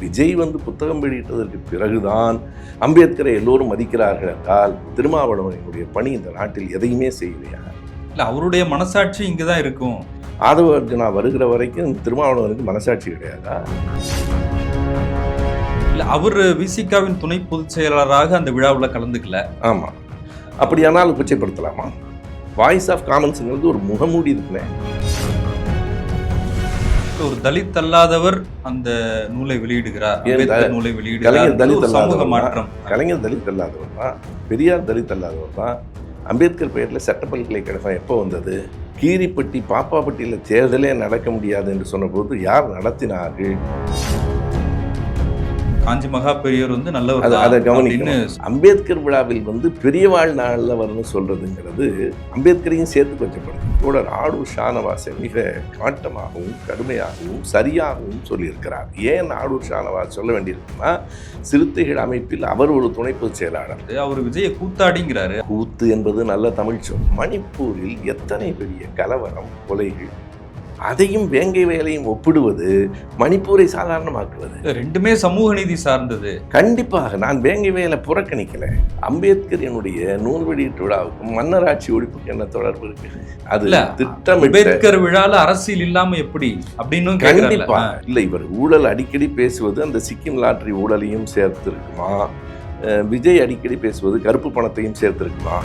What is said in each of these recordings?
விஜய் வந்து புத்தகம் வெளியிட்டதற்கு பிறகுதான் அம்பேத்கரை எல்லோரும் மதிக்கிறார்கள் என்றால் திருமாவளவனுடைய பணி இந்த நாட்டில் எதையுமே செய்யலையா? இல்ல அவருடைய மனசாட்சி இங்கதான் இருக்கும். ஆதவ அர்ஜுனா வருகிற வரைக்கும் திருமாவளவனுக்கு மனசாட்சி கிடையாதா? இல்ல அவர் விசிகாவின் துணை பொதுச் செயலாளராக அந்த விழாவுல கலந்துக்கல. ஆமாம் அப்படியானால் கொச்சைப்படுத்தலாமா? வாய்ஸ் ஆஃப் காமன்ஸுங்கிறது ஒரு முகமூடி இருக்குனே ஒரு தலித் அல்லாதவர் அந்த நூலை வெளியிடுகிறார் நூலை வெளியிடுகிறார். தலித் சமூக மாற்றம். கலைஞர் தலித் அல்லாதவர் தான். பெரியார் தலித் அல்லாதவர் தான். அம்பேத்கர் பெயரில் சட்ட பல்கலைக்கழகம் எப்போ வந்தது? கீரிப்பட்டி பாப்பாப்பட்டியில் தேர்தலே நடக்க முடியாது என்று சொன்னபோது யார் நடத்தினார்கள்? காஞ்சி மகா பெரியவர் வந்து நல்லவர் அதை கவனிக்கணும். அம்பேத்கர் விழாவில் வந்து பெரியவாழ் நாளில் வரணும் சொல்றதுங்கிறது அம்பேத்கரையும் சேர்த்து கொஞ்சப்படுது தோழர் ஆடூர் ஷானவாசை மிக காட்டமாகவும் கடுமையாகவும் சரியாகவும் சொல்லியிருக்கிறார். ஏன் ஆடூர் ஷானவாஸ் சொல்ல வேண்டியிருக்குன்னா சிறுத்தைகள் அமைப்பில் அவர் ஒரு துணை பொதுச் செயலாளர். அவர் விஜய கூத்தாடிங்கிறாரு. கூத்து என்பது நல்ல தமிழ் சொல். மணிப்பூரில் எத்தனை பெரிய கலவரம் கொலைகள் அதையும் வேங்கை வேலையும் ஒப்பிடுவது மணிப்பூரை சாதாரணமாக்குவது. ரெண்டுமே சமூக நீதி சார்ந்தது. கண்டிப்பாக நான் வேங்கை வேலை புறக்கணிக்கல. அம்பேத்கர் என்னுடைய நூல் வெளியீட்டு விழாவுக்கும் மன்னராட்சி ஒழிப்புக்கு என்ன தொடர்பு இருக்கு? அது திட்டமிட்ட அம்பேத்கர் விழால அரசியல் இல்லாம எப்படி? அப்படின்னு கண்டிப்பா. இல்ல இவர் ஊழல் அடிக்கடி பேசுவது அந்த சிக்கிம் லாட்டரி ஊழலையும் சேர்த்திருக்குமா? விஜய் அடிக்கடி பேசுவது கருப்பு பணத்தையும் சேர்த்திருக்குமா?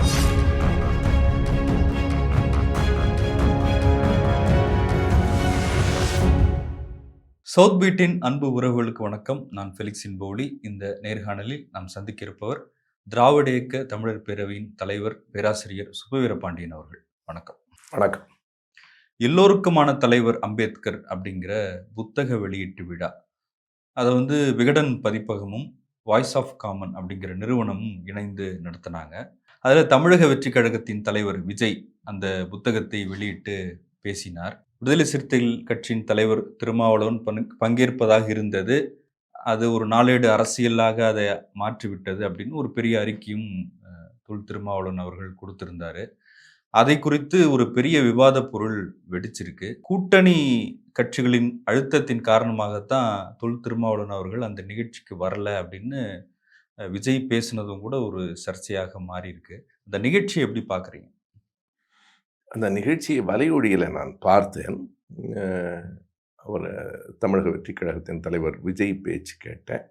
சவுத் பீட்டின் அன்பு உறவுகளுக்கு வணக்கம். நான் ஃபெலிக்ஸின் பவுலி இந்த நேர்காணலில் நாம் சந்திக்க இருப்பவர் திராவிட இயக்க தமிழர் பேரவையின் தலைவர் பேராசிரியர் சுபவீரபாண்டியன் அவர்கள். வணக்கம். வணக்கம். எல்லோருக்குமான தலைவர் அம்பேத்கர் அப்படிங்கிற புத்தக வெளியீட்டு விழா. அதை வந்து விகடன் பதிப்பகமும் வாய்ஸ் ஆஃப் காமன் அப்படிங்கிற நிறுவனமும் இணைந்து நடத்தினாங்க. அதில் தமிழக வெற்றி கழகத்தின் தலைவர் விஜய் அந்த புத்தகத்தை வெளியிட்டு பேசினார். விடுதலை சிறுத்தைகள் கட்சியின் தலைவர் திருமாவளவன் பங்கு- பங்கேற்பதாக இருந்தது. அது ஒரு நாளேடு அரசியலாக அதை மாற்றிவிட்டது அப்படின்னு ஒரு பெரிய அறிக்கையும் தொல் திருமாவளவன் அவர்கள் கொடுத்திருந்தாரு. அதை குறித்து ஒரு பெரிய விவாத பொருள் வெடிச்சிருக்கு. கூட்டணி கட்சிகளின் அழுத்தத்தின் காரணமாகத்தான் தொல் திருமாவளவன் அவர்கள் அந்த நிகழ்ச்சிக்கு வரல அப்படின்னு விஜய் பேசினதும் கூட ஒரு சர்ச்சையாக மாறி இருக்கு அந்த நிகழ்ச்சி எப்படி பார்க்குறீங்க? அந்த நிகழ்ச்சியை வலையொலியில் நான் பார்த்தேன். அவர் தமிழக வெற்றி கழகத்தின் தலைவர் விஜய் பேச்சு கேட்டேன்.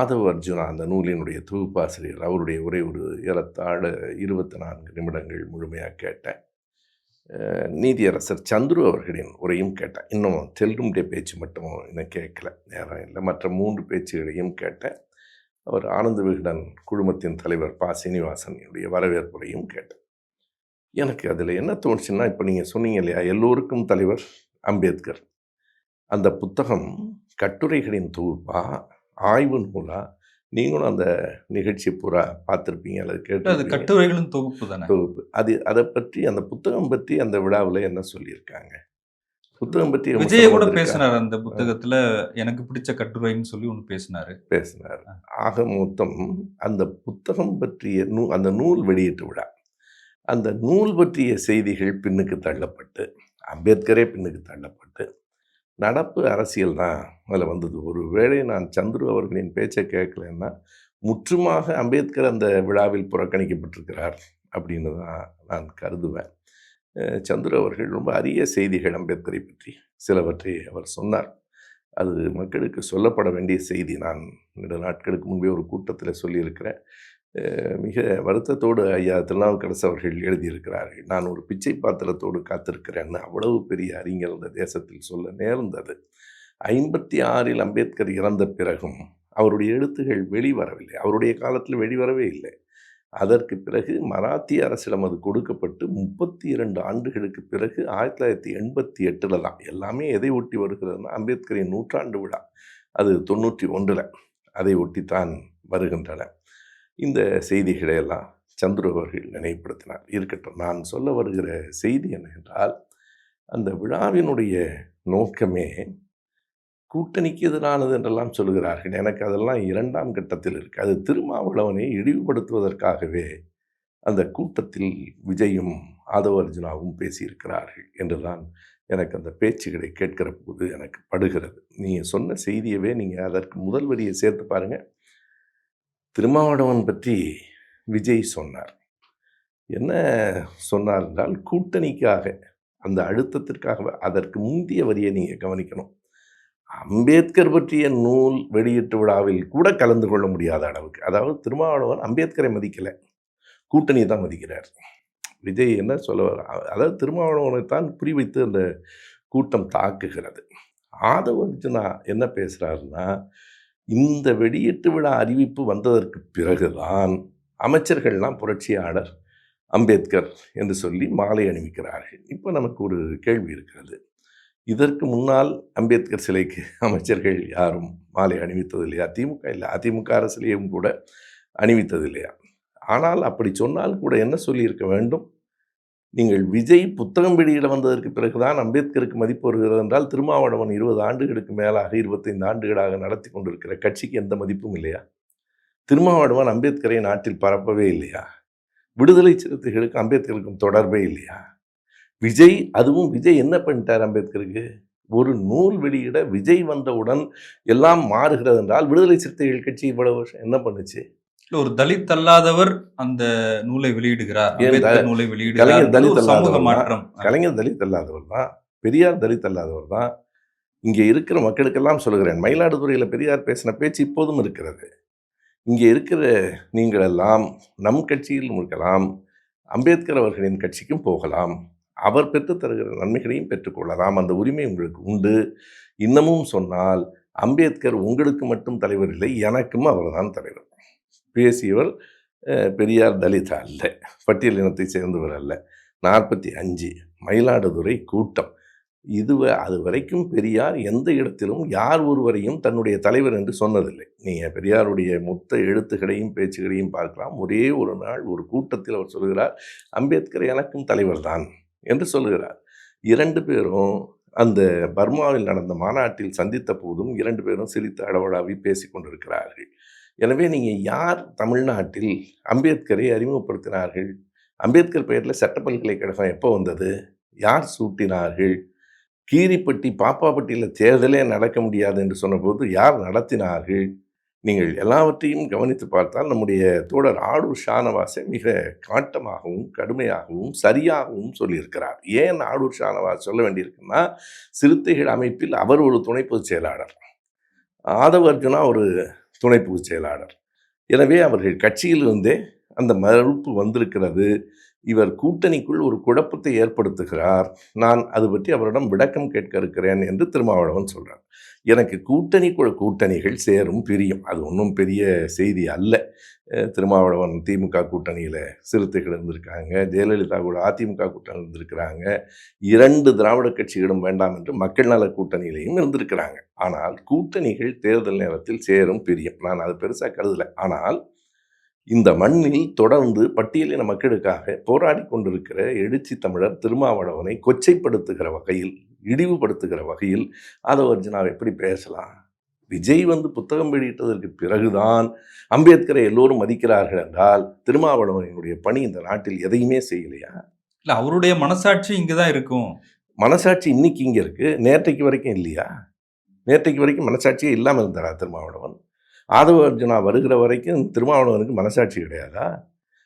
ஆதவ அர்ஜுனா அந்த நூலினுடைய தொகுப்பாசிரியர் அவருடைய உரை ஒரு ஏறத்தாழ இருபத்தி நான்கு நிமிடங்கள் முழுமையாக கேட்டேன். நீதியரசர் சந்துரு அவர்களின் உரையும் கேட்டேன். இன்னும் செல்லும்டைய பேச்சு மட்டும் இன்னும் கேட்கல நேரம் இல்லை. மற்ற மூன்று பேச்சுகளையும் கேட்டேன். அவர் ஆனந்த விகடன் குழுமத்தின் தலைவர் பா. சீனிவாசனுடைய வரவேற்புரையும் கேட்டேன். எனக்கு அதில் என்ன தோணுச்சுன்னா இப்போ நீங்கள் சொன்னீங்க இல்லையா எல்லோருக்கும் தலைவர் அம்பேத்கர். அந்த புத்தகம் கட்டுரைகளின் தொகுப்பா ஆய்வு நூலா? நீங்களும் அந்த நிகழ்ச்சி பூரா பார்த்துருப்பீங்க அல்லது அது கேட்டு கட்டுரைகளும் தொகுப்பு தானே? தொகுப்பு. அது அதை பற்றி அந்த புத்தகம் பற்றி அந்த விழாவில் என்ன சொல்லியிருக்காங்க? புத்தகம் பற்றி விஜய கூட? பேசினார் அந்த புத்தகத்துல எனக்கு பிடிச்ச கட்டுரைன்னு சொல்லி ஒன்று பேசினாரு. பேசினார். ஆக மொத்தம் அந்த புத்தகம் பற்றிய நூ அந்த நூல் வெளியீட்டு விழா. அந்த நூல் பற்றிய செய்திகள் பின்னுக்கு தள்ளப்பட்டு அம்பேத்கரே பின்னுக்கு தள்ளப்பட்டு நடப்பு அரசியல் தான் அதில் வந்தது. ஒரு வேளை நான் சந்துரு அவர்களின் பேச்சை கேட்கலன்னா முற்றுமாக அம்பேத்கர் அந்த விழாவில் புறக்கணிக்கப்பட்டிருக்கிறார் அப்படின்னு தான் நான் கருதுவேன். சந்துரு அவர்கள் ரொம்ப அரிய செய்திகள் அம்பேத்கரை பற்றி சிலவற்றை அவர் சொன்னார். அது மக்களுக்கு சொல்லப்பட வேண்டிய செய்தி. நான் ரெண்டு நாட்களுக்கு முன்பே ஒரு கூட்டத்தில் சொல்லியிருக்கிறேன். மிக வருத்தத்தோடு ஐயா திருநாவுக்கரசு அவர்கள் எழுதியிருக்கிறார்கள். நான் ஒரு பிச்சை பாத்திரத்தோடு காத்திருக்கிறேன்னு அவ்வளவு பெரிய அறிஞர் இந்த தேசத்தில் சொல்ல நேர்ந்தது. ஐம்பத்தி ஆறில் அம்பேத்கர் இறந்த பிறகும் அவருடைய எழுத்துகள் வெளிவரவில்லை. அவருடைய காலத்தில் வெளிவரவே இல்லை. அதற்கு பிறகு மராத்திய அரசிடம் அது கொடுக்கப்பட்டு முப்பத்தி இரண்டு ஆண்டுகளுக்கு பிறகு ஆயிரத்தி தொள்ளாயிரத்தி எண்பத்தி எட்டில் தான். எல்லாமே எதை ஒட்டி வருகிறதுனா அம்பேத்கரின் நூற்றாண்டு விழா. அது தொண்ணூற்றி ஒன்றில். அதை ஒட்டித்தான் வருகின்றன. இந்த செய்திகளை எல்லாம் சந்துரு அவர்கள் நினைவுபடுத்தினார். இருக்கட்டும் நான் சொல்ல வருகிற செய்தி என்னவென்றால் அந்த விழாவினுடைய நோக்கமே கூட்டணிக்கு எதிரானது என்றெல்லாம் சொல்லுகிறார்கள். எனக்கு அதெல்லாம் இரண்டாம் கட்டத்தில் இருக்குது அது திருமாவளவனை இழிவுபடுத்துவதற்காகவே அந்த கூட்டத்தில் விஜயும் ஆதவ அர்ஜுனாவும் பேசியிருக்கிறார்கள் என்றுதான் எனக்கு அந்த பேச்சுகளை கேட்கிற போது எனக்கு படுகிறது. நீங்கள் சொன்ன செய்தியவே நீங்கள் அதற்கு முதல் வரியை சேர்த்து பாருங்கள் திருமாவளவன் பற்றி விஜய் சொன்னார். என்ன சொன்னார் என்றால் கூட்டணிக்காக அந்த அழுத்தத்திற்காக அதற்கு முந்தைய வரியை நீங்கள் கவனிக்கணும். அம்பேத்கர் பற்றிய நூல் வெளியீட்டு விழாவில் கூட கலந்து கொள்ள முடியாத அளவுக்கு அதாவது திருமாவளவன் அம்பேத்கரை மதிக்கலை கூட்டணியை தான் மதிக்கிறார். விஜய் என்ன சொல்ல வர அதாவது திருமாவளவனை தான் குறிவைத்து அந்த கூட்டம் தாக்குகிறது. ஆதவ அர்ஜுனா என்ன பேசுகிறாருன்னா இந்த வெளியீட்டு விழா அறிவிப்பு வந்ததற்கு பிறகுதான் அமைச்சர்கள்லாம் புரட்சியாளர் அம்பேத்கர் என்று சொல்லி மாலை அணிவிக்கிறார்கள். இப்போ நமக்கு ஒரு கேள்வி இருக்கிறது. இதற்கு முன்னால் அம்பேத்கர் சிலைக்கு அமைச்சர்கள் யாரும் மாலை அணிவித்தது இல்லையா திமுக இல்லை அதிமுக அரசிலேயும் கூட அணிவித்தது இல்லையா ஆனால் அப்படி சொன்னால் கூட என்ன சொல்லியிருக்க வேண்டும்? நீங்கள் விஜய் புத்தகம் வெளியிட வந்ததற்கு பிறகுதான் அம்பேத்கருக்கு மதிப்பு வருகிறது என்றால் திருமாவளவன் இருபது ஆண்டுகளுக்கு மேலாக இருபத்தைந்து ஆண்டுகளாக நடத்தி கொண்டிருக்கிற கட்சிக்கு எந்த மதிப்பும் இல்லையா? திருமாவளவன் அம்பேத்கரை நாட்டில் பரப்பவே இல்லையா? விடுதலை சிறுத்தைகளுக்கு அம்பேத்கருக்கும் தொடர்பே இல்லையா? விஜய் அதுவும் விஜய் என்ன பண்ணிட்டார் அம்பேத்கருக்கு? ஒரு நூல் வெளியிட விஜய் வந்தவுடன் எல்லாம் மாறுகிறது என்றால் விடுதலை சிறுத்தைகள் கட்சி இவ்வளவு வருஷம் என்ன பண்ணுச்சு? இல்ல ஒரு தலித் அல்லாதவர் அந்த நூலை வெளியிடுகிறார் நூலை வெளியிடுகிறார் தலித் சமூக மாற்றம். கலைஞர் தலித் அல்லாதவர் தான். பெரியார் தலித் அல்லாதவர் தான். இங்கே இருக்கிற மக்களுக்கெல்லாம் சொல்கிறேன் மயிலாடுதுறையில் பெரியார் பேசின பேச்சு இப்போதும் இருக்கிறது. இங்கே இருக்கிற நீங்கள் எல்லாம் நம் கட்சியிலும் இருக்கலாம் அம்பேத்கர் அவர்களின் கட்சிக்கும் போகலாம். அவர் பெற்றுத் தருகிற நன்மைகளையும் பெற்றுக்கொள்ளலாம் அந்த உரிமை உங்களுக்கு உண்டு. இன்னமும் சொன்னால் அம்பேத்கர் உங்களுக்கு மட்டும் தலைவர் இல்லை எனக்கும் அவர்தான் தலைவர். பேசியவர் பெரியார் தலித் அல்ல. பட்டியல் இனத்தை சேர்ந்தவர் அல்ல. நாற்பத்தி அஞ்சு மயிலாடுதுறை கூட்டம். இது அது வரைக்கும் பெரியார் எந்த இடத்திலும் யார் ஒருவரையும் தன்னுடைய தலைவர் என்று சொன்னதில்லை. நீங்கள் பெரியாருடைய மொத்த எழுத்துக்களையும் பேச்சுகளையும் பார்க்கலாம். ஒரே ஒரு நாள் ஒரு கூட்டத்தில் அவர் சொல்கிறார் அம்பேத்கர் எனக்கும் தலைவர் தான் என்று சொல்லுகிறார் இரண்டு பேரும் அந்த பர்மாவில் நடந்த மாநாட்டில் சந்தித்த போதும் இரண்டு பேரும் சிரித்து அளவளாவி பேசி கொண்டிருக்கிறார்கள். எனவே நீங்கள் யார் தமிழ்நாட்டில் அம்பேத்கரை அறிமுகப்படுத்தினார்கள்? அம்பேத்கர் பெயரில் சட்ட பல்கலைக்கழகம் எப்போ வந்தது? யார் சூட்டினார்கள்? கீரிப்பட்டி பாப்பாப்பட்டியில் தேர்தலே நடக்க முடியாது என்று சொன்னபோது யார் நடத்தினார்கள்? நீங்கள் எல்லாவற்றையும் கவனித்து பார்த்தால் நம்முடைய தோழர் ஆடூர் ஷானவாசை மிக காட்டமாகவும் கடுமையாகவும் சரியாகவும் சொல்லியிருக்கிறார். ஏன் ஆடூர் ஷானவாஸ் சொல்ல வேண்டியிருக்குன்னா சிறுத்தைகள் அமைப்பில் அவர் ஒரு துணை பொதுச் செயலாளர். ஆதவ அர்ஜுனா ஒரு துணை பொதுச் செயலாளர். எனவே அவர்கள் கட்சியிலிருந்தே அந்த மறுப்பு வந்திருக்கிறது. இவர் கூட்டணிக்குள் ஒரு குழப்பத்தை ஏற்படுத்துகிறார். நான் அது பற்றி அவரிடம் விளக்கம் கேட்க இருக்கிறேன் என்று திருமாவளவன் சொல்கிறார் எனக்கு கூட்டணிக்குள் கூட்டணிகள் சேரும் பிரியும். அது ஒன்றும் பெரிய செய்தி அல்ல. திருமாவளவன் திமுக கூட்டணியில் சிறுத்தைகள் இருந்திருக்காங்க ஜெயலலிதா கூட அதிமுக கூட்டணியில் இருந்திருக்கிறாங்க. இரண்டு திராவிட கட்சிகளும் வேண்டாம் என்று மக்கள் நல கூட்டணியிலையும் இருந்திருக்கிறாங்க. ஆனால் கூட்டணிகள் தேர்தல் நேரத்தில் சேரும் பிரியும். நான் அது பெருசாக கருதலை. ஆனால் இந்த மண்ணில் தொடர்ந்து பட்டியலின மக்களுக்காக போராடி கொண்டிருக்கிற எழுச்சி தமிழர் திருமாவளவனை கொச்சைப்படுத்துகிற வகையில் இழிவுபடுத்துகிற வகையில் அதை அர்ஜுனாவை எப்படி பேசலாம்? விஜய் வந்து புத்தகம் வெளியிட்டதற்கு பிறகுதான் அம்பேத்கரை எல்லோரும் மதிக்கிறார்கள் என்றால் திருமாவளவனுடைய பணி இந்த நாட்டில் எதையுமே செய்யலையா? இல்ல அவருடைய மனசாட்சி இங்கதான் இருக்கும். மனசாட்சி இன்னைக்கு இங்கே இருக்கு. நேற்றைக்கு வரைக்கும் இல்லையா? நேற்றைக்கு வரைக்கும் மனசாட்சியே இல்லாமல் இருந்தாரா திருமாவளவன்? ஆதவ அர்ஜுனா வருகிற வரைக்கும் திருமாவளவனுக்கு மனசாட்சி கிடையாதா?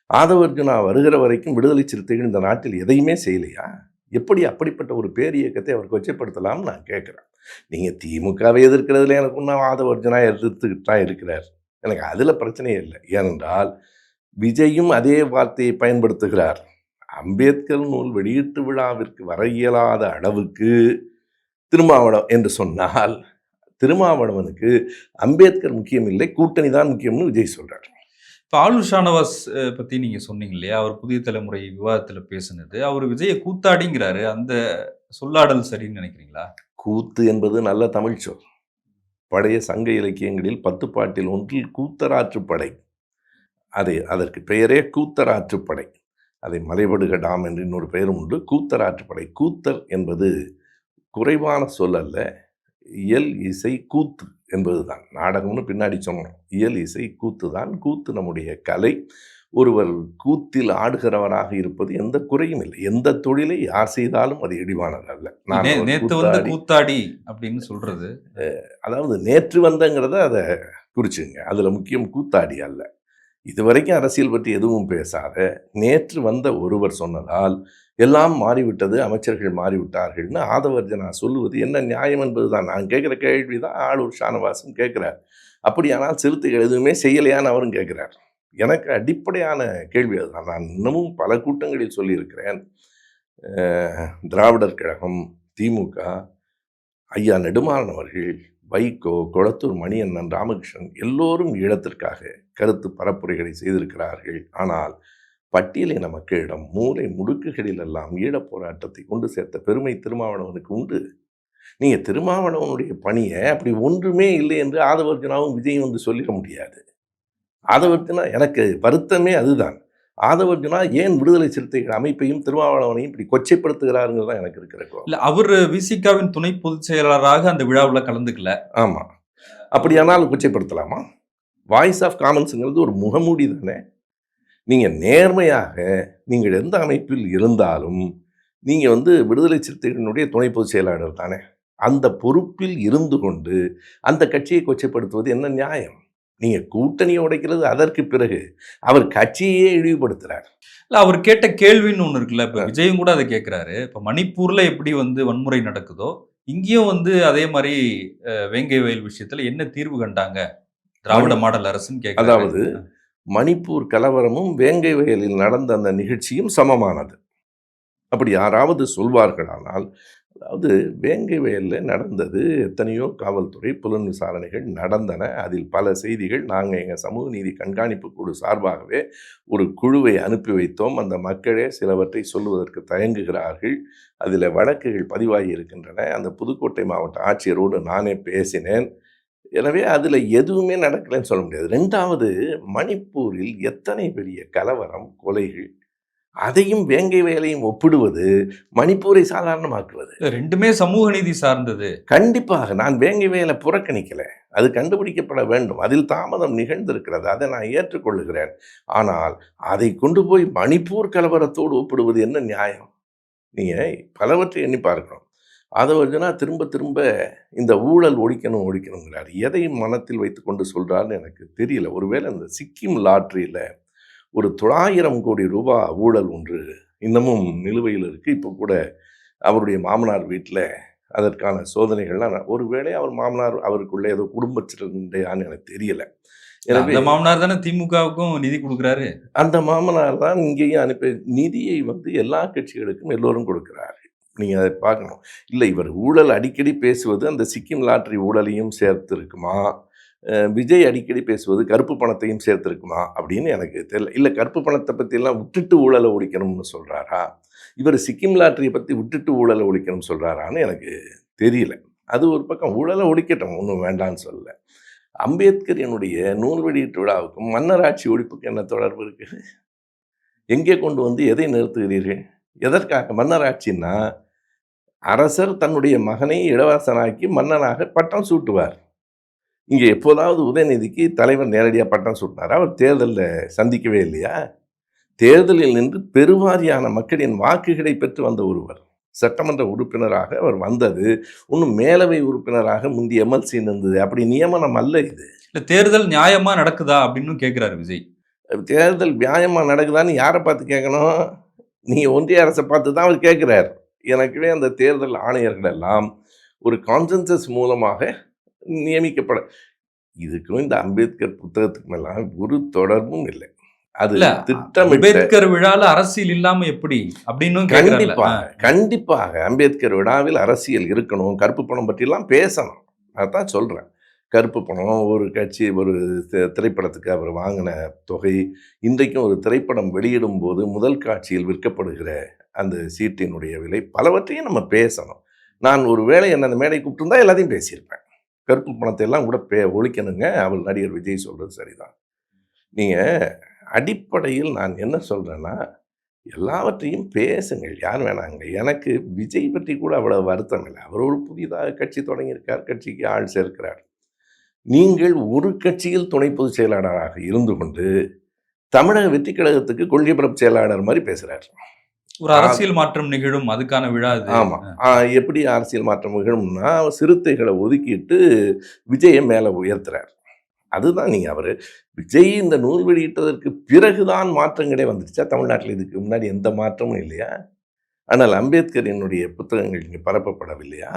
ஆதவ அர்ஜுனா வருகிற வரைக்கும் விடுதலை சிறுத்தைகள் இந்த நாட்டில் எதையுமே செய்யலையா? எப்படி அப்படிப்பட்ட ஒரு பேர் இயக்கத்தை அவர் கொச்சைப்படுத்தலாம்னு நான் கேட்குறேன் நீங்கள் திமுகவை எதிர்க்கிறதுல எனக்கு ஒன்றும் ஆதவ அர்ஜுனா எதிர்த்துக்கிட்டு தான் இருக்கிறார். எனக்கு அதில் பிரச்சனையே இல்லை. ஏனென்றால் விஜயும் அதே வார்த்தையை பயன்படுத்துகிறார். அம்பேத்கர் நூல் வெளியீட்டு விழாவிற்கு வர இயலாத அளவுக்கு திருமாவளவன் என்று சொன்னால் திருமாவளவனுக்கு அம்பேத்கர் முக்கியம் இல்லை கூட்டணி தான் முக்கியம்னு விஜய் சொல்கிறார் இப்போ ஆளுர் ஷானவாஸ் பற்றி பத்தி நீங்க சொன்னீங்க இல்லையா அவர் புதிய தலைமுறை விவாதத்துல பேசுனது. அவர் விஜயை கூத்தாடிங்கிறாரு. அந்த சொல்லாடல் சரின்னு நினைக்கிறீங்களா? கூத்து என்பது நல்ல தமிழ் சொல். பழைய சங்க இலக்கியங்களில் பத்து பாட்டில் ஒன்றில் கூத்தராற்றுப்படை அதை அதற்கு பெயரே கூத்தராற்றுப்படை அதை மலைபடுக டாம் என்று இன்னொரு பெயரும் உண்டு. கூத்தராற்றுப்படை கூத்தர் என்பது குறைவான சொல் அல்ல. இயல் இசை கூத்து என்பது தான் நாடகம்னு பின்னாடி சொன்னோம். இயல் இசை கூத்து தான் கூத்து நம்முடைய கலை. ஒருவர் கூத்தில் ஆடுகிறவராக இருப்பது எந்த குறையும் இல்லை. எந்த தொழிலை யார் செய்தாலும் அது இடிவானது அல்ல. நான் நே- அவர் நேத்து வந்து கூத்தாடி- அப்படின்னு சொல்றது. அதாவது நேற்று வந்தங்கிறத அதை குறிச்சுங்க. அதுல முக்கியம் கூத்தாடி அல்ல. இதுவரைக்கும் அரசியல் பற்றி எதுவும் பேசாத நேற்று வந்த ஒருவர் சொன்னதால் எல்லாம் மாறிவிட்டது அமைச்சர்கள் மாறிவிட்டார்கள்னு ஆதவர்ஜனா சொல்லுவது என்ன நியாயம் என்பதுதான். நான் கேட்குற கேள்வி தான் ஆளூர் ஷானவாசன் கேட்குறார். அப்படியானால் சிறுத்தைகள் எதுவுமே செய்யலையான்னு அவரும் கேட்குறார். எனக்கு அடிப்படையான கேள்வி அதுதான். நான் இன்னமும் பல கூட்டங்களில் சொல்லியிருக்கிறேன். திராவிடர் கழகம் திமுக ஐயா நெடுமாறன் அவர்கள் வைகோ கொளத்தூர் மணியண்ணன் ராமகிருஷ்ணன் எல்லோரும் ஈழத்திற்காக கருத்து பரப்புரைகளை செய்திருக்கிறார்கள். ஆனால் பட்டியலின மக்களிடம் மூலை முடுக்குகளில் எல்லாம் ஈழப் போராட்டத்தை கொண்டு சேர்த்த பெருமை திருமாவளவனுக்கு உண்டு. நீங்கள் திருமாவளவனுடைய பணியை அப்படி ஒன்றுமே இல்லை என்று ஆதவர்ஜனாவும் விஜயும் வந்து சொல்லிட முடியாது. ஆதவர்ஜனா எனக்கு வருத்தமே அதுதான். ஆதவர்ஜனா ஏன் விடுதலை சிறுத்தைகள் அமைப்பையும் திருமாவளவனையும் இப்படி கொச்சைப்படுத்துகிறாருங்கிறது தான் எனக்கு இருக்கிற கோவம். இல்ல அவர் விசிகாவின் துணை பொதுச் செயலாளராக அந்த விழாவுல கலந்துக்கல. ஆமா. அப்படியானால் கொச்சைப்படுத்தலாமா? வாய்ஸ் ஆஃப் காமன்ஸுங்கிறது ஒரு முகமூடி தானே? நீங்க நேர்மையாக நீங்கள் எந்த அமைப்பில் இருந்தாலும் நீங்க வந்து விடுதலை சிறுத்தைகளினுடைய துணை பொதுச் செயலாளர் தானே? அந்த பொறுப்பில் இருந்து கொண்டு அந்த கட்சியை கொச்சைப்படுத்துவது என்ன நியாயம்? நீங்க கூட்டணியை உடைக்கிறது அதற்கு பிறகு அவர் கட்சியே இழிவுபடுத்துறார். இல்ல அவர் கேட்ட கேள்வின்னு ஒண்ணு இருக்குல்ல இப்ப விஜயும் கூட அதை கேட்கிறாரு இப்ப மணிப்பூர்ல எப்படி வந்து வன்முறை நடக்குதோ இங்கேயும் வந்து அதே மாதிரி வேங்கை வயல் விஷயத்துல என்ன தீர்வு கண்டாங்க? திராவிட மாடல் அரசுன்னு கேட்கிறாரு அதாவது மணிப்பூர் கலவரமும் வேங்கை வயலில் நடந்த அந்த நிகழ்ச்சியும் சமமானது. அப்படி யாராவது சொல்வார்களானால் அதாவது வேங்கை வயலில் நடந்தது எத்தனையோ காவல்துறை புலன் விசாரணைகள் நடந்தன. அதில் பல செய்திகள் நாங்கள் எங்கள் சமூக நீதி கண்காணிப்பு குழு சார்பாகவே ஒரு குழுவை அனுப்பி வைத்தோம். அந்த மக்களே சிலவற்றை சொல்லுவதற்கு தயங்குகிறார்கள். அதில் வழக்குகள் பதிவாகி இருக்கின்றன. அந்த புதுக்கோட்டை மாவட்ட ஆட்சியரோடு நானே பேசினேன். எனவே அதில் எதுவுமே நடக்கலைன்னு சொல்ல முடியாது. ரெண்டாவது மணிப்பூரில் எத்தனை பெரிய கலவரம் கொலைகள் அதையும் வேங்கை வேலையும் ஒப்பிடுவது மணிப்பூரை சாதாரணமாக்குவது. ரெண்டுமே சமூக நீதி சார்ந்தது. கண்டிப்பாக நான் வேங்கை வேலை புறக்கணிக்கல. அது கண்டுபிடிக்கப்பட வேண்டும். அதில் தாமதம் நிகழ்ந்திருக்கிறது. அதை நான் ஏற்றுக்கொள்ளுகிறேன். ஆனால் அதை கொண்டு போய் மணிப்பூர் கலவரத்தோடு ஒப்பிடுவது என்ன நியாயம்? நீங்கள் பலவற்றை எண்ணி பார்க்கணும். அதை வச்சுனா திரும்ப திரும்ப இந்த ஊழல் ஒழிக்கணும் ஒழிக்கணுங்கிறார். எதை மனத்தில் வைத்துக்கொண்டு சொல்கிறாருன்னு எனக்கு தெரியல. ஒருவேளை இந்த சிக்கிம் லாட்ரியில் ஒரு தொள்ளாயிரம் கோடி ரூபாய் ஊழல் ஒன்று இன்னமும் நிலுவையில் இருக்குது இப்போ கூட அவருடைய மாமனார் வீட்டில் அதற்கான சோதனைகள்லாம் ஒருவேளை அவர் மாமனார் அவருக்குள்ள ஏதோ குடும்பத்தினரையான்னு எனக்கு தெரியல. எனவே அந்த மாமனார் தானே திமுகவுக்கும் நிதி கொடுக்குறாரு? அந்த மாமனார் தான் இங்கேயும் அனுப்பி நிதியை வந்து எல்லா கட்சிகளுக்கும் எல்லோரும் கொடுக்கிறார். நீங்கள் அதை பார்க்கணும். இல்லை இவர் ஊழல் அடிக்கடி பேசுவது அந்த சிக்கிம் லாட்டரி ஊழலையும் சேர்த்து இருக்குமா? விஜய் அடிக்கடி பேசுவது கருப்பு பணத்தையும் சேர்த்திருக்குமா? அப்படின்னு எனக்கு தெரியல. இல்லை கருப்பு பணத்தை பற்றிலாம் விட்டுட்டு ஊழலை ஒழிக்கணும்னு சொல்கிறாரா இவர் சிக்கிம் லாட்ரியை பற்றி விட்டுட்டு ஊழலை ஒழிக்கணும்னு சொல்கிறாரான்னு எனக்கு தெரியல. அது ஒரு பக்கம் ஊழலை ஒழிக்கட்டும் ஒன்றும் வேண்டாம்னு அம்பேத்கர் அம்பேத்கரினுடைய நூல் வெளியீட்டு விழாவுக்கும் மன்னராட்சி ஒழிப்புக்கு என்ன தொடர்பு இருக்குது எங்கே கொண்டு வந்து எதை நிறுத்துகிறீர்கள்? எதற்காக? மன்னராட்சின்னா அரசர் தன்னுடைய மகனை இளவரசனாக்கி மன்னனாக பட்டம் சூட்டுவார். இங்கே எப்போதாவது உதயநிதிக்கு தலைவர் நேரடியாக பட்டம் சூட்டினார்? அவர் தேர்தலில் சந்திக்கவே இல்லையா? தேர்தலில் நின்று பெருவாரியான மக்களின் வாக்குகளை பெற்று வந்த ஒருவர் சட்டமன்ற உறுப்பினராக அவர் வந்தது இன்னும் மேலவை உறுப்பினராக முந்தைய எம்எல்சி இருந்தது. அப்படி நியமனம் அல்ல இது. இல்ல தேர்தல் நியாயமா நடக்குதா அப்படின்னு கேட்கிறாரு விஜய். தேர்தல் நியாயமாக நடக்குதான்னு யாரை பார்த்து கேட்கணும்? நீங்கள் ஒன்றிய அரசை பார்த்து தான் அவர் கேட்குறார். எனக்குவே அந்த தேர்தல் ஆணையர்கள் எல்லாம் ஒரு கான்சென்சஸ் மூலமாக நியமிக்கப்பட இதுக்கும் இந்த அம்பேத்கர் புத்தகத்துக்கும் எல்லாம் ஒரு தொடர்பும் இல்லை. அது அம்பேத்கர் விழால அரசியல் இல்லாம எப்படி? அப்படின்னு கண்டிப்பாக கண்டிப்பாக அம்பேத்கர் விழாவில் அரசியல் இருக்கணும் கருப்பு பணம் பற்றிலாம் பேசணும். அதான் சொல்கிறேன் கருப்பு பணம் ஒரு கட்சி ஒரு திரைப்படத்துக்கு அவர் வாங்கின தொகை இன்றைக்கும் ஒரு திரைப்படம் வெளியிடும் போது முதல் காட்சியில் விற்கப்படுகிற அந்த சீட்டினுடைய விலை பலவற்றையும் நம்ம பேசணும். நான் ஒரு வேளை என்ன அந்த மேடை கூப்பிட்டுருந்தா எல்லாத்தையும் பேசியிருப்பேன். கருப்பு பணத்தை எல்லாம் கூட பே ஒழிக்கணுங்க. அவள் நடிகர் விஜய் சொல்கிறது சரிதான். நீங்கள் அடிப்படையில் நான் என்ன சொல்கிறேன்னா எல்லாவற்றையும் பேசுங்கள். யார் வேணாங்க. எனக்கு விஜய் பற்றி கூட அவ்வளோ வருத்தம் இல்லை. அவர் ஒரு புதிதாக கட்சி தொடங்கியிருக்கார். கட்சிக்கு ஆள் சேர்க்கிறார். நீங்கள் ஒரு கட்சியில் துணை பொதுச் செயலாளராக இருந்து கொண்டு தமிழக வெற்றி கழகத்துக்கு கொள்கை பரப்பு செயலாளர் மாதிரி பேசுகிறார் ஒரு அரசியல் மாற்றம் நிகழும் அதுக்கான விழா ஆமா. எப்படி அரசியல் மாற்றம் நிகழும்னா சிறுத்தைகளை ஒதுக்கிட்டு விஜயை மேல உயர்த்துறார். அதுதான் நீங்க அவரு. விஜய் இந்த நூல் வெளியிட்டதற்கு பிறகுதான் மாற்றங்களே வந்துருச்சா? தமிழ்நாட்டில் இதுக்கு முன்னாடி எந்த மாற்றமும் இல்லையா? ஆனால் அம்பேத்கரினுடைய புத்தகங்கள் இங்கே பரப்பப்படவில்லையா?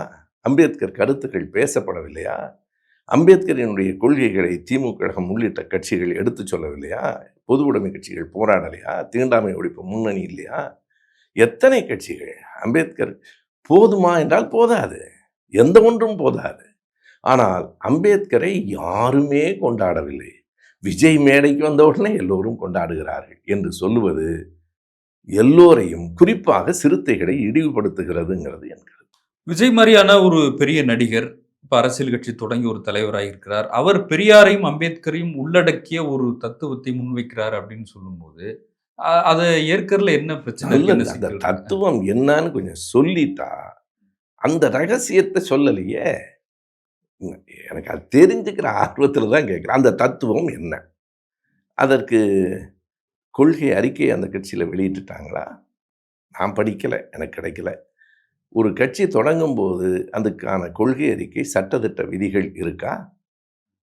அம்பேத்கர் கருத்துக்கள் பேசப்படவில்லையா? அம்பேத்கரினுடைய கொள்கைகளை திமுக கழகம் உள்ளிட்ட கட்சிகள் எடுத்துச் சொல்லவில்லையா? பொது உடைமை கட்சிகள் போராடலையா? தீண்டாமை ஒழிப்பு முன்னணி இல்லையா? எத்தனை கட்சிகள்? அம்பேத்கர் போதுமா என்றால் போதாது. எந்த ஒன்றும் போதாது. ஆனால் அம்பேத்கரை யாருமே கொண்டாடவில்லை. விஜய் மேடைக்கு வந்தவுடனே எல்லோரும் கொண்டாடுகிறார்கள் என்று சொல்லுவது எல்லோரையும் குறிப்பாக சிறுத்தைகளை இழிவுபடுத்துகிறதுங்கிறது என்கிறது விஜய் மாதிரியான ஒரு பெரிய நடிகர் இப்போ அரசியல் கட்சி தொடங்கி ஒரு தலைவராக இருக்கிறார். அவர் பெரியாரையும் அம்பேத்கரையும் உள்ளடக்கிய ஒரு தத்துவத்தை முன்வைக்கிறார் அப்படின்னு சொல்லும்போது அதை ஏற்கறதுல என்ன பிரச்சனை? தத்துவம் என்னன்னு கொஞ்சம் சொல்லிட்டா அந்த ரகசியத்தை சொல்லலையே? எனக்கு அது தெரிஞ்சுக்கிற ஆர்வத்தில் தான் கேட்குறேன் அந்த தத்துவம் என்ன? அதற்கு கொள்கை அறிக்கையை அந்த கட்சியில் வெளியிட்டுட்டாங்களா? நான் படிக்கலை எனக்கு கிடைக்கல. ஒரு கட்சி தொடங்கும் போது அதுக்கான கொள்கை அறிக்கை சட்டத்திட்ட விதிகள் இருக்கா?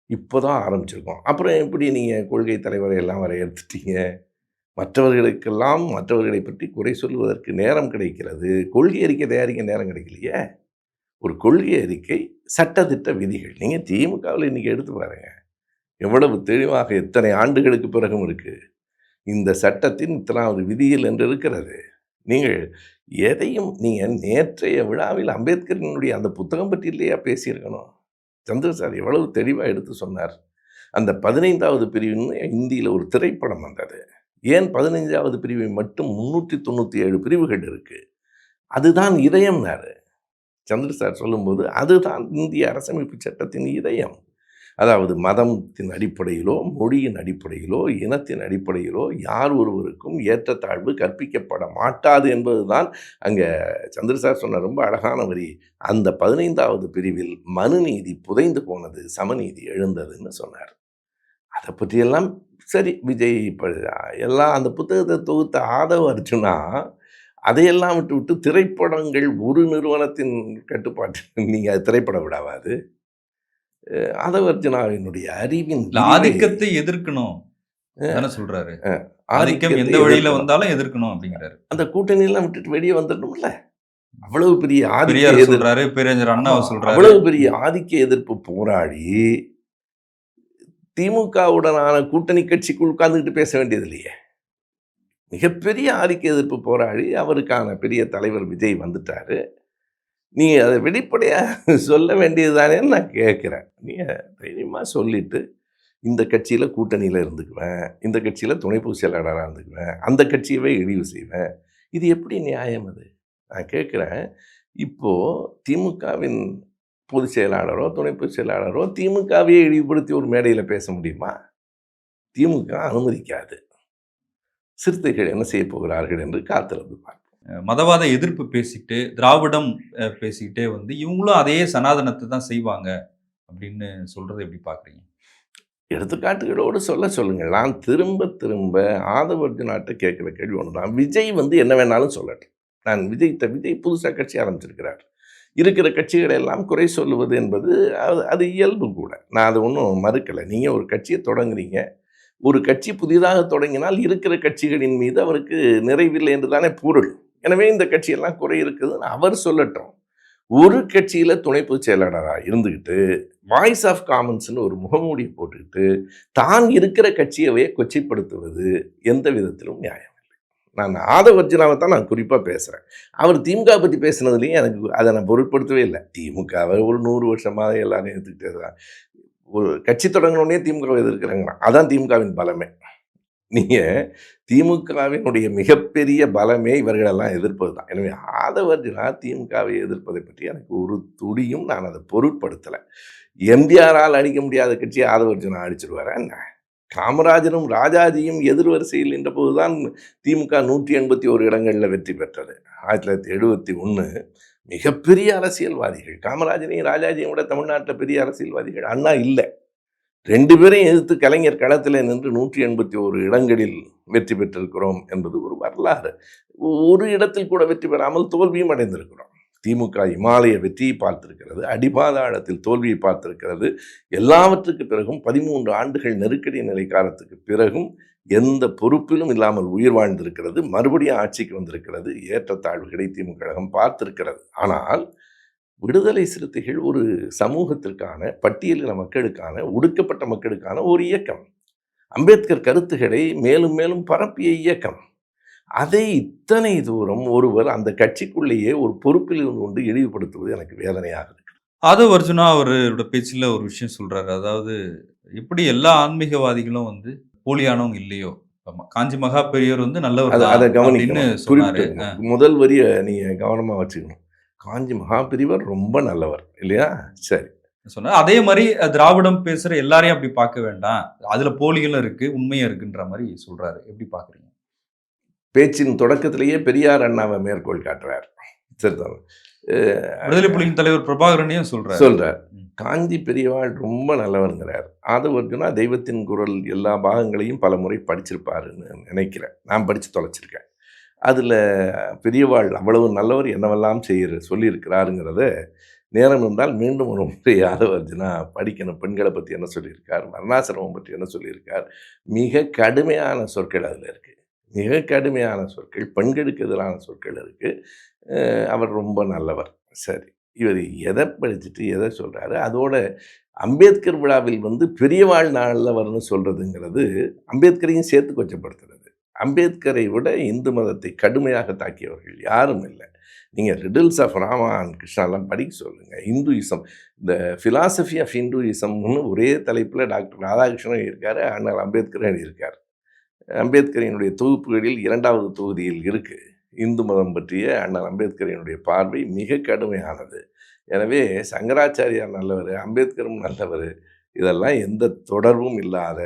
இப்போ தான் ஆரம்பிச்சிருக்கோம். அப்புறம் எப்படி நீங்கள் கொள்கை தலைவரை எல்லாம் வரையறுத்துட்டீங்க? மற்றவர்களுக்கெல்லாம் மற்றவர்களை பற்றி குறை சொல்வதற்கு நேரம் கிடைக்கிறது. கொள்கை அறிக்கை தயாரிக்க நேரம் கிடைக்கலையே? ஒரு கொள்கை அறிக்கை சட்டத்திட்ட விதிகள். நீங்கள் திமுகவில் இன்றைக்கி எடுத்து பாருங்க. எவ்வளவு தெளிவாக எத்தனை ஆண்டுகளுக்கு பிறகும் இருக்குது இந்த சட்டத்தின் இத்தனாவது விதியில் என்று இருக்கிறது. நீங்கள் எதையும் நீங்கள் நேற்றைய விழாவில் அம்பேத்கரினுடைய அந்த புத்தகம் பற்றி இல்லையா பேசியிருக்கணும்? சந்திரசார் எவ்வளவு தெளிவாக எடுத்து சொன்னார். அந்த பதினைந்தாவது பிரிவுன்னு இந்தியில் ஒரு திரைப்படம் வந்தது. ஏன் பதினைஞ்சாவது பிரிவை மட்டும் முன்னூற்றி தொண்ணூற்றி ஏழு பிரிவுகள் இருக்குது அதுதான் இதயம்னாரு சந்திர சார் சொல்லும்போது அதுதான் இந்திய அரசமைப்பு சட்டத்தின் இதயம். அதாவது மதத்தின் அடிப்படையிலோ மொழியின் அடிப்படையிலோ இனத்தின் அடிப்படையிலோ யார் ஒருவருக்கும் ஏற்றத்தாழ்வு கற்பிக்கப்பட மாட்டாது என்பதுதான் அங்கே சந்திர சார் சொன்ன ரொம்ப அழகான வரி. அந்த பதினைந்தாவது பிரிவில் மனுநீதி புதைந்து போனது சமநீதி எழுந்ததுன்னு சொன்னார். அதை பற்றியெல்லாம் சரி விஜய் இப்போ எல்லாம் அந்த புத்தகத்தை தொகுத்த ஆதவ அர்ஜுனா அதையெல்லாம் விட்டு விட்டு திரைப்படங்கள் ஒரு நிறுவனத்தின் கட்டுப்பாட்டு நீங்கள் அது திரைப்பட விடாவாது. ஆதவ அர்ஜுனாவினுடைய அறிவின் ஆதிக்கத்தை எதிர்க்கணும் தானே சொல்றாரு. ஆதிக்கம் எந்த வழியில. வந்தாலும் எதிர்க்கணும் அப்படிங்கிறாரு. அந்த கூட்டணியெல்லாம் விட்டுட்டு வெளியே வந்துடணும்ல. அவ்வளவு பெரிய ஆதிக்க எதிர்ப்பு சொல்றாரு பேரறிஞர் அண்ணாவை சொல்றாரு. அவ்வளவு பெரிய ஆதிக்க எதிர்ப்பு போராடி திமுகவுடனான கூட்டணி கட்சிக்குள் உட்கார்ந்துக்கிட்டு பேச வேண்டியது இல்லையே மிகப்பெரிய ஆதிக்க எதிர்ப்பு போராடி அவருக்கான பெரிய தலைவர் விஜய் வந்துட்டாரு. நீங்கள் அதை வெளிப்படையாக சொல்ல வேண்டியது தானேன்னு நான் கேட்குறேன். நீங்கள் தைரியமாக சொல்லிவிட்டு இந்த கட்சியில் கூட்டணியில் இருந்துக்குவேன் இந்த கட்சியில் துணை பொதுச் செயலாளராக இருந்துக்குவேன் அந்த கட்சியவே இழிவு செய்வேன். இது எப்படி நியாயம் அது? நான் கேட்குறேன் இப்போது திமுகவின் பொதுச் செயலாளரோ துணை பொதுச் செயலாளரோ திமுகவையே இழிவுபடுத்தி ஒரு மேடையில் பேச முடியுமா? திமுக அனுமதிக்காது. சிறுத்தைகள் என்ன செய்ய போகிறார்கள் என்று காத்திருந்து பார்ப்போம். மதவாத எதிர்ப்பு பேசிட்டு திராவிடம் பேசிக்கிட்டே வந்து இவங்களும் அதே சனாதனத்தை தான் செய்வாங்க அப்படின்னு சொல்றதை எப்படி பாக்குறீங்க எடுத்துக்காட்டுகளோடு சொல்ல சொல்லுங்கள். நான் திரும்ப திரும்ப ஆதவர்ஜுனாட்ட கேட்குற கேள்வி ஒன்று தான் விஜய் வந்து என்ன வேணாலும் சொல்லட்டும். நான் விஜய் விஜய் புதுசாக கட்சி ஆரம்பிச்சிருக்கிறார். இருக்கிற கட்சிகளை எல்லாம் குறை சொல்லுவது என்பது அது அது இயல்பு கூட. நான் அதை ஒன்றும் மறுக்கலை. நீங்கள் ஒரு கட்சியை தொடங்குறீங்க. ஒரு கட்சி புதிதாக தொடங்கினால் இருக்கிற கட்சிகளின் மீது அவருக்கு நிறைவில்லை என்று தானே பொருள். எனவே இந்த கட்சியெல்லாம் குறை இருக்குதுன்னு அவர் சொல்லட்டும். ஒரு கட்சியில் துணை பொதுச் செயலாளராக இருந்துக்கிட்டு வாய்ஸ் ஆஃப் காமன்ஸ்னு ஒரு முகமூடி போட்டுக்கிட்டு தான் இருக்கிற கட்சியவே கொச்சைப்படுத்துவது எந்த விதத்திலும் நியாயம். நான் ஆதவர்ஜனாவை தான் நான் குறிப்பாக பேசுகிறேன் அவர் திமுக பற்றி பேசுனதுலேயும் எனக்கு அதை நான் பொருட்படுத்தவே இல்லை. திமுகவை ஒரு நூறு வருஷமாக எல்லாரும் எடுத்துக்கிட்டே தான் ஒரு கட்சி தொடங்கினோடனே திமுகவை எதிர்க்கிறாங்கண்ணா அதான் திமுகவின் பலமே. நீங்கள் திமுகவினுடைய மிகப்பெரிய பலமே இவர்களெல்லாம் எதிர்ப்பது தான் எனவே ஆதவர்ஜனா திமுகவை எதிர்ப்பதை பற்றி எனக்கு ஒரு துடியும் நான் அதை பொருட்படுத்தலை. எம்ஜிஆரால் அடிக்க முடியாத கட்சியை ஆதவர்ஜனா அடிச்சிருவாரா என்ன? காமராஜரும் ராஜாஜியும் எதிர்வரிசையில் நின்ற போதுதான் திமுக நூற்றி எண்பத்தி ஒரு இடங்களில் வெற்றி பெற்றது. ஆயிரத்தி தொள்ளாயிரத்தி எழுபத்தி ஒன்று மிகப்பெரிய அரசியல்வாதிகள். காமராஜனையும் ராஜாஜியும் விட தமிழ்நாட்டில் பெரிய அரசியல்வாதிகள் அண்ணா இல்லை. ரெண்டு பேரையும் எதிர்த்து கலைஞர் களத்தில் நின்று நூற்றி எண்பத்தி ஒரு இடங்களில் வெற்றி பெற்றிருக்கிறோம் என்பது ஒரு வரலாறு. ஒரு இடத்தில் கூட வெற்றி பெறாமல் தோல்வியும் அடைந்திருக்கிறோம். திமுக இமாலய வெற்றியை பார்த்திருக்கிறது அடிபாதாளத்தில் தோல்வியை பார்த்திருக்கிறது. எல்லாவற்றுக்கு பிறகும் பதிமூன்று ஆண்டுகள் நெருக்கடி நிலை காலத்துக்கு பிறகும் எந்த பொறுப்பிலும் இல்லாமல் உயிர் வாழ்ந்திருக்கிறது. மறுபடியும் ஆட்சிக்கு வந்திருக்கிறது. ஏற்றத்தாழ்வுகளை திமுக கழகம் பார்த்திருக்கிறது. ஆனால் விடுதலை சிறுத்தைகள் ஒரு சமூகத்திற்கான பட்டியலின மக்களுக்கான ஒடுக்கப்பட்ட மக்களுக்கான ஒரு இயக்கம். அம்பேத்கர் கருத்துக்களை மேலும் மேலும் பரப்பிய இயக்கம். அதை இத்தனை தூரம் ஒருவர் அந்த கட்சிக்குள்ளேயே ஒரு பொறுப்பில் இருந்து கொண்டு இழிவுபடுத்துவது எனக்கு வேதனையாக இருக்கு. ஆதவ் அர்ஜுனா அவரோட பேச்சில் ஒரு விஷயம் சொல்றாரு. அதாவது எப்படி எல்லா ஆன்மீகவாதிகளும் வந்து போலியானவங்க இல்லையோ? ஆமா, காஞ்சி மகா பெரியவர் வந்து நல்லவர் அதை அதை கவனிக்கணும். குறிப்பிட்டு முதல் வரியை நீங்க கவனமா வச்சுக்கணும். காஞ்சி மகாபிரிவர் ரொம்ப நல்லவர் இல்லையா? சரி. சொன்னார் அதே மாதிரி திராவிடம் பேசுற எல்லாரையும் அப்படி பார்க்க வேண்டாம். அதுல போலிகளும் இருக்கு உண்மையும் இருக்குன்ற மாதிரி சொல்றாரு. எப்படி பாக்குறீங்க பேச்சின் தொடக்கத்திலேயே பெரியார் அண்ணாவை மேற்கோள் காட்டுறார். சரிதான்? விடுதலை புலிகளின் தலைவர் பிரபாகரனையும் சொல்றார். ம். காஞ்சி பெரியவாள் ரொம்ப நல்லவருங்கிறார் ஆதவ அர்ஜுனா தெய்வத்தின் குரல் எல்லா பாகங்களையும் பல முறை படிச்சிருப்பாருன்னு நினைக்கிறேன். நான் படித்து தொலைச்சிருக்கேன். அதில் பெரியவாள் அவ்வளவு நல்லவர் என்னவெல்லாம் செய்ய சொல்லியிருக்கிறாருங்கிறத நேரம் இருந்தால் மீண்டும் ஒரு முறை யாதவ அர்ஜுனா படிக்கணும். பெண்களை பற்றி என்ன சொல்லியிருக்கார்? வர்ணாசிரமம் பற்றி என்ன சொல்லியிருக்கார்? மிக கடுமையான சொற்கள் அதில் இருக்குது மிக கடுமையான சொற்கள் பெண்களுக்கு எதிரான சொற்கள் இருக்குது அவர் ரொம்ப நல்லவர். சரி. இவர் எதை படிச்சுட்டு எதை சொல்கிறாரு அதோட அம்பேத்கர் விழாவில் வந்து பெரியவாள் நல்லவர்னு சொல்கிறதுங்கிறது அம்பேத்கரையும் சேர்த்து கொச்சப்படுத்துறது. அம்பேத்கரை விட இந்து மதத்தை கடுமையாக தாக்கியவர்கள் யாரும் இல்லை. நீங்கள் ரிடில்ஸ் ஆஃப் ராமான் கிருஷ்ணாலாம் படிக்க சொல்லுங்கள் இந்துயிசம் இந்த ஃபிலாசபி ஆஃப் இந்துயிசம்னு ஒரே தலைப்பில் டாக்டர் ராதாகிருஷ்ணன் இருக்கார் ஆனால் அம்பேத்கரும் இருக்கார் அம்பேத்கரினுடைய தொகுப்புகளில் இரண்டாவது தொகுதியில் இருக்குது இந்து மதம் பற்றிய அண்ணல் அம்பேத்கரினுடைய பார்வை மிக கடுமையானது. எனவே சங்கராச்சாரியார் நல்லவர் அம்பேத்கரும் நல்லவர் இதெல்லாம் எந்த தொடர்பும் இல்லாத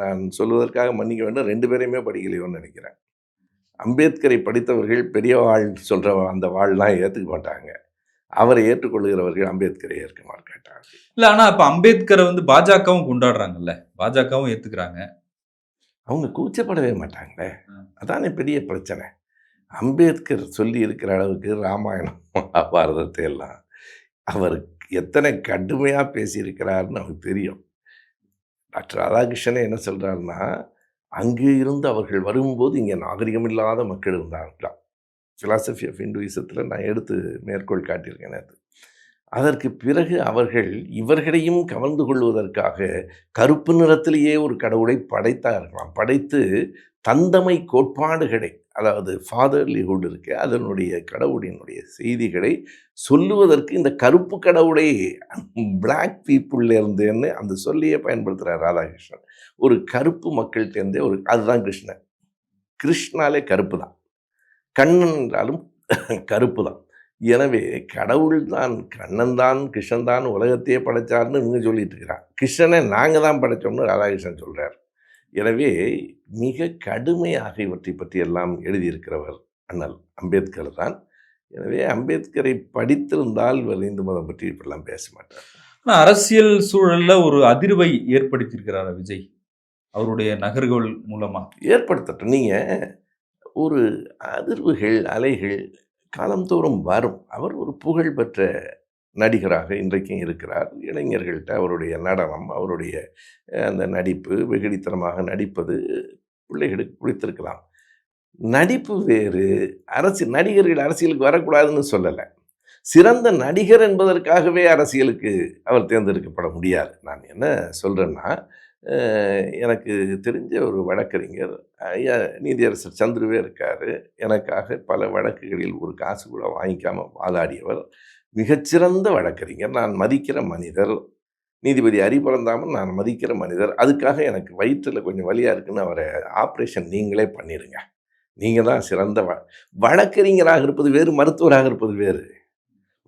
நான் சொல்வதற்காக மன்னிக்க வேண்டும் ரெண்டு பேரையுமே படிக்கலையோன்னு நினைக்கிறேன். அம்பேத்கரை படித்தவர்கள் பெரிய வாழ் சொல்கிற அந்த வாழ்லாம் ஏற்றுக்க மாட்டாங்க. அவரை ஏற்றுக்கொள்கிறவர்கள் அம்பேத்கரை ஏற்க மாட்டாங்க இல்லை ஆனால் இப்போ அம்பேத்கரை வந்து பாஜகவும் கொண்டாடுறாங்கல்ல? பாஜகவும் ஏற்றுக்கிறாங்க அவங்க கூச்சப்படவே மாட்டாங்களே. அதானே பெரிய பிரச்சனை. அம்பேத்கர் சொல்லி இருக்கிற அளவுக்கு ராமாயணம் மகாபாரதத்தை எல்லாம் அவர் எத்தனை கடுமையாக பேசியிருக்கிறாருன்னு அவருக்கு தெரியும். டாக்டர் ராதாகிருஷ்ணனே என்ன சொல்கிறாருன்னா அங்கே இருந்து அவர்கள் வரும்போது இங்கே நாகரிகம் இல்லாத மக்கள் இருந்தாங்களாம் ஃபிலாசபி ஆஃப் இந்துயிசத்தில் நான் எடுத்து மேற்கோள் காட்டியிருக்கேன் அது அதற்கு பிறகு அவர்கள் இவர்களையும் கவர்ந்து கொள்வதற்காக கருப்பு நிறத்திலேயே ஒரு கடவுளை படைத்தார்களாம். படைத்து தந்தமை கோட்பாடுகளை அதாவது ஃபாதர்லிஹுட் இருக்கு அதனுடைய கடவுளினுடைய செய்திகளை சொல்லுவதற்கு இந்த கருப்பு கடவுளை பிளாக் பீப்புள்லேருந்துன்னு அந்த சொல்லியே பயன்படுத்துகிறார் ராதாகிருஷ்ணன். ஒரு கருப்பு மக்கள்கிட்டேருந்தே ஒரு அதுதான் கிருஷ்ணன். கிருஷ்ணாலே கருப்பு தான். கண்ணன் என்றாலும் கருப்பு தான். எனவே கடவுள் தான் கண்ணன் தான் கிருஷ்ணன் தான் உலகத்தையே படைச்சார்னு இவங்க சொல்லிட்டு இருக்கிறான் கிருஷ்ணனை நாங்கள் தான் படைச்சோம்னு ராதாகிருஷ்ணன் சொல்கிறார் எனவே மிக கடுமையாக இவற்றை பற்றி எல்லாம் எழுதியிருக்கிறவர் அண்ணல் அம்பேத்கர் தான். எனவே அம்பேத்கரை படித்திருந்தால் இவர் இந்து மதம் பற்றி இப்படிலாம் பேச மாட்டார். ஆனா அரசியல் சூழல்ல ஒரு அதிர்வை ஏற்படுத்தியிருக்கிறாரா விஜய் அவருடைய நகர்கள் மூலமா. ஏற்படுத்தட்டும். நீங்கள் ஒரு அதிர்வுகள் அலைகள் காலந்தோறும் வரும். அவர் ஒரு புகழ்பெற்ற நடிகராக இன்றைக்கும் இருக்கிறார். இளைஞர்கள்ட்ட அவருடைய நடனம் அவருடைய அந்த நடிப்பு வெகுடித்தனமாக நடிப்பது பிள்ளைகளுக்கு பிடித்திருக்கலாம். நடிப்பு வேறு அரசு நடிகர்கள் அரசியலுக்கு வரக்கூடாதுன்னு சொல்லலை. சிறந்த நடிகர் என்பதற்காகவே அரசியலுக்கு அவர் தேர்ந்தெடுக்கப்பட முடியாது. நான் என்ன சொல்கிறேன்னா எனக்கு தெரிஞ்ச ஒரு வழக்கறிஞர் ஐயா நீதியரசர் சந்துருவே இருக்கார். எனக்காக பல வழக்குகளில் ஒரு காசு கூட வாங்கிக்காமல் வாதாடியவர். மிகச்சிறந்த வழக்கறிஞர். நான் மதிக்கிற மனிதர். நீதிபதி அரிபரந்தாமன் நான் மதிக்கிற மனிதர். அதுக்காக எனக்கு வயிற்றில் கொஞ்சம் வலியாக இருக்குன்னு அவரை ஆப்ரேஷன் நீங்களே பண்ணிடுங்க நீங்கள் தான் சிறந்த வ வழக்கறிஞராக இருப்பது வேறு மருத்துவராக இருப்பது வேறு.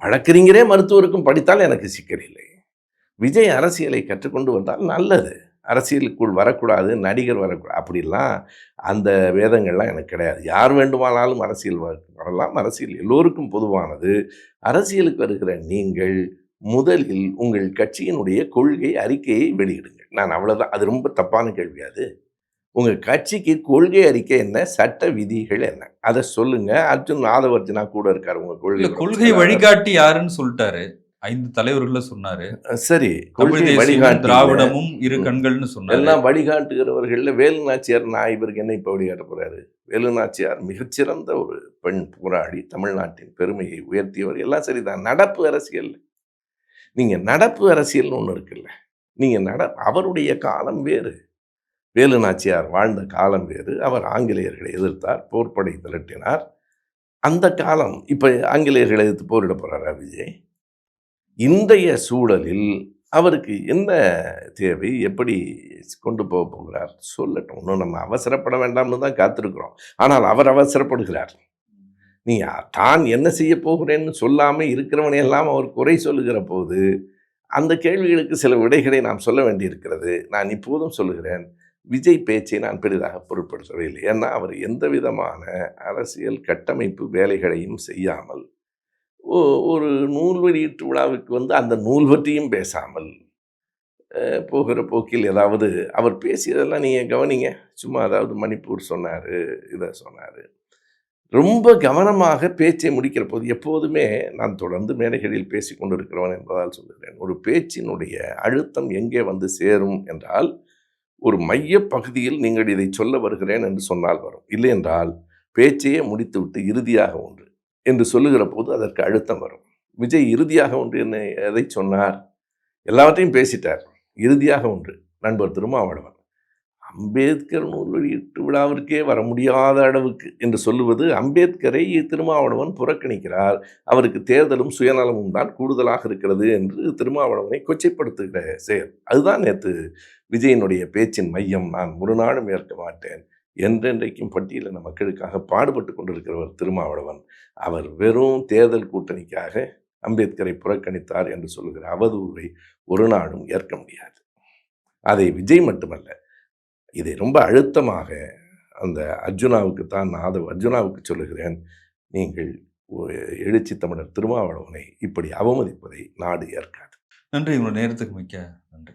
வழக்கறிஞரே மருத்துவருக்கும் படித்தால் எனக்கு சிக்கல் இல்லை. விஜய் அரசியலை கற்றுக்கொண்டு வந்தால் நல்லது. அரசியலுக்குள் வரக்கூடாது நடிகர் வரக்கூடாது அப்படிலாம் அந்த வேதங்கள்லாம் எனக்கு கிடையாது. யார் வேண்டுமானாலும் அரசியல் வரலாம். அரசியல் எல்லோருக்கும் பொதுவானது. அரசியலுக்கு வருகிற நீங்கள் முதலில் உங்கள் கட்சியினுடைய கொள்கை அறிக்கையை வெளியிடுங்கள். நான் அவ்வளவுதான். அது ரொம்ப தப்பான கேள்வி அது. உங்க கட்சிக்கு கொள்கை அறிக்கை என்ன? சட்ட விதிகள் என்ன? அதை சொல்லுங்க. அர்ஜுன் ஆதவர்ஜனா கூட இருக்காரு உங்க இல்ல கொள்கை கொள்கை வழிகாட்டி யாருன்னு சொல்லிட்டாரு. ஐந்து தலைவர்களை சொன்னாரு. சரி கொள்கை வழிகாட்டி திராவிடமும் இரு. கண்கள்னு சொன்னாரு. எல்லாம் வழிகாட்டுகிறவர்கள்ல வேலு நாச்சியார் நான் இவருக்கு என்ன இப்ப வழிகாட்ட போறாரு? வேலு நாச்சியார் மிகச்சிறந்த ஒரு பெண் போராடி தமிழ்நாட்டின் பெருமையை உயர்த்தியவர். எல்லாம் சரிதான். நடப்பு அரசியல். நீங்க நடப்பு அரசியல்னு ஒண்ணு இருக்குல்ல. நீங்க நட அவருடைய காலம் வேறு. வேலு நாச்சியார் வாழ்ந்த காலம் வேறு. அவர் ஆங்கிலேயர்களை எதிர்த்தார் போர்ப்படை திரட்டினார். அந்த காலம் இப்ப ஆங்கிலேயர்களை எதிர்த்து போரிட போறாரா விஜய்? இன்றைய சூழலில் அவருக்கு என்ன தேவை? எப்படி கொண்டு போக போகிறார்? சொல்லட்டும். இன்னும் நம்ம அவசரப்பட வேண்டாம்னு தான் காத்திருக்கிறோம். ஆனால் அவர் அவசரப்படுகிறார். நீ தான் என்ன செய்ய போகிறேன்னு சொல்லாமல் இருக்கிறவனை எல்லாம் அவர் குறை சொல்லுகிற போது அந்த கேள்விகளுக்கு சில விடைகளை நாம் சொல்ல வேண்டியிருக்கிறது. நான் இப்போதும் சொல்லுகிறேன். விஜய் பேச்சை நான் பெரிதாக பொருட்படுத்தவே இல்லை. ஏன்னா அவர் எந்த விதமான அரசியல் கட்டமைப்பு வேலைகளையும் செய்யாமல் ஒரு நூல் வெளியீட்டு விழாவுக்கு வந்து அந்த நூல் பற்றியும் பேசாமல் போகிற போக்கில் ஏதாவது அவர் பேசியதெல்லாம் நீங்கள் கவனிங்க. சும்மா அதாவது மணிப்பூர் சொன்னார் இதை சொன்னார். ரொம்ப கவனமாக பேச்சை முடிக்கிற போது எப்போதுமே நான் தொடர்ந்து மேடைகளில் பேசி கொண்டிருக்கிறவன் என்பதால் சொல்லுகிறேன். ஒரு பேச்சினுடைய அழுத்தம் எங்கே வந்து சேரும் என்றால் ஒரு மைய பகுதியில் நீங்கள் இதை சொல்ல வருகிறேன் என்று சொன்னால் வரும். இல்லை என்றால் பேச்சையே முடித்துவிட்டு இறுதியாக ஒன்று. என்று சொல்லுகிற போது அதற்கு அழுத்தம் வரும். விஜய் இறுதியாக ஒன்று என்ன எதை சொன்னார்? எல்லாவற்றையும் பேசிட்டார். இறுதியாக ஒன்று நண்பர் திருமாவளவன். அம்பேத்கர் நூல் வெளியீட்டு விழாவிற்கே வர முடியாத அளவுக்கு என்று சொல்லுவது அம்பேத்கரை திருமாவளவன் புறக்கணிக்கிறார். அவருக்கு தேர்தலும் சுயநலமும் தான் கூடுதலாக இருக்கிறது என்று திருமாவளவனை கொச்சைப்படுத்துகிற செயல். அதுதான் நேற்று விஜயனுடைய பேச்சின் மையம். நான் ஒரு நாளும் ஏற்க மாட்டேன். என்றென்றைக்கும் பட்டியலின மக்களுக்காக பாடுபட்டு கொண்டிருக்கிறவர் திருமாவளவன். அவர் வெறும் தேர்தல் கூட்டணிக்காக அம்பேத்கரை புறக்கணித்தார் என்று சொல்லுகிற அவதூறை ஒரு நாளும் ஏற்க முடியாது. அதை விஜய் மட்டுமல்ல இதை ரொம்ப அழுத்தமாக அந்த அர்ஜுனாவுக்கு தான் நான் அதை அர்ஜுனாவுக்கு சொல்லுகிறேன் நீங்கள் எழுச்சி தமிழர் திருமாவளவனை இப்படி அவமதிப்பதை நாடு ஏற்காது. நன்றி உங்களோட நேரத்துக்கு மிக்க நன்றி.